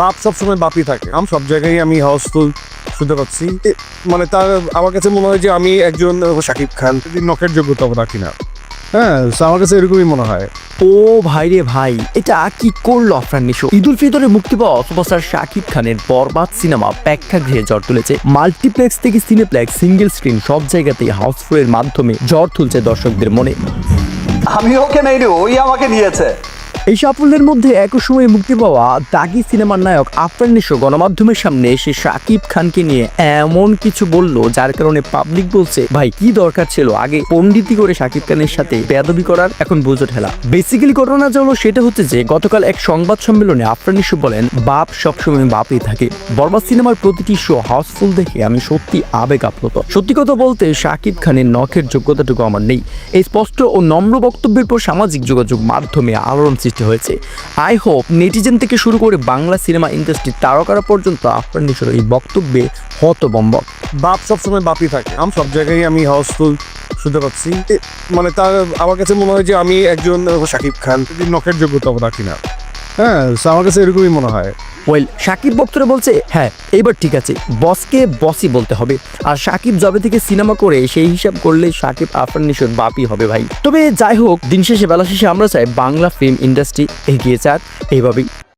বাপ সবসময় বাপই থাকে। আমি সব জায়গায় আমি হাউসফুল শুনতে পাচ্ছি। মানে তার আমার কাছে মনে হয় যে আমি একজন শাকিব খান। যদি নখের যোগ্যতা রাখি না। হ্যাঁ আমার কাছে এরকমই মনে হয়। ও ভাই রে ভাই এটা কি করল আফরান নিশো? ঈদুল ফিতরে মুক্তি পাওয়া সুপারস্টার শাকিব খানের বরবাদ সিনেমা প্রেক্ষাগৃহে তুলেছে। মাল্টিপ্লেক্স থেকে সিনেপ্লেক্স সিঙ্গেল স্ক্রিন সব জায়গাতেই হাউসফুলের মাধ্যমে জ্বর তুলছে দর্শকদের মনে। আমি ওকে নেইনি ওই আমাকে নিয়েছে এই সাফল্যের মধ্যে একই সময়ে মুক্তি পাওয়া দাগি সিনেমার নায়ক আফরান নিশো গণমাধ্যমের সামনে এসে শাকিব খানকে নিয়ে এমন কিছু বলল, যার কারণে পাবলিক বলছে, ভাই, কি দরকার ছিল? আগে পণ্ডিতি করে শাকিব খানের সাথে বেয়াদবি করার, এখন বুঝো ঠেলা বেসিক্যালি ঘটনা যা হলো সেটা হচ্ছে যে, গতকাল এক সংবাদ সম্মেলনে আফরান নিশো বলেন, বাপ সবসময় বাপই থাকে। বরবাদ সিনেমার প্রতিটি শো হাউসফুল দেখে আমি সত্যি আবেগ আপ্লুত। সত্যি কথা বলতে শাকিব খানের নখের যোগ্যতাটুকু আমার নেই। এই স্পষ্ট ও নম্র বক্তব্যের পর সামাজিক যোগাযোগ মাধ্যমে আলোড়ন সৃষ্টি হয়েছে। আই হোপ নেটিজেন থেকে শুরু করে বাংলা সিনেমা ইন্ডাস্ট্রি তারকারা পর্যন্ত আফরান নিশোর এই বক্তব্যে হতবম্ব বাপ সবসময় বাপই থাকে। আমি সব জায়গায় আমি হাউসফুল শুনতে পাচ্ছি। মানে তার আমার কাছে মনে হয় যে আমি একজন শাকিব খান। যদি নখের যোগ্যতা রাখি না। হ্যাঁ আমার কাছে এরকমই মনে হয়। ওয়েল সাকিব বক্তরা বলছে হ্যাঁ এইবার ঠিক আছে, বসকে বসই বলতে হবে। আর সাকিব জবে থেকে সিনেমা করে, সেই হিসাব করলে সাকিব আফরান নিশোর বাপই হবে ভাই। তবে যাই হোক, দিন শেষে, বেলা শেষে আমরা চাই বাংলা ফিল্ম ইন্ডাস্ট্রি এগিয়ে যাক। এইভাবেই।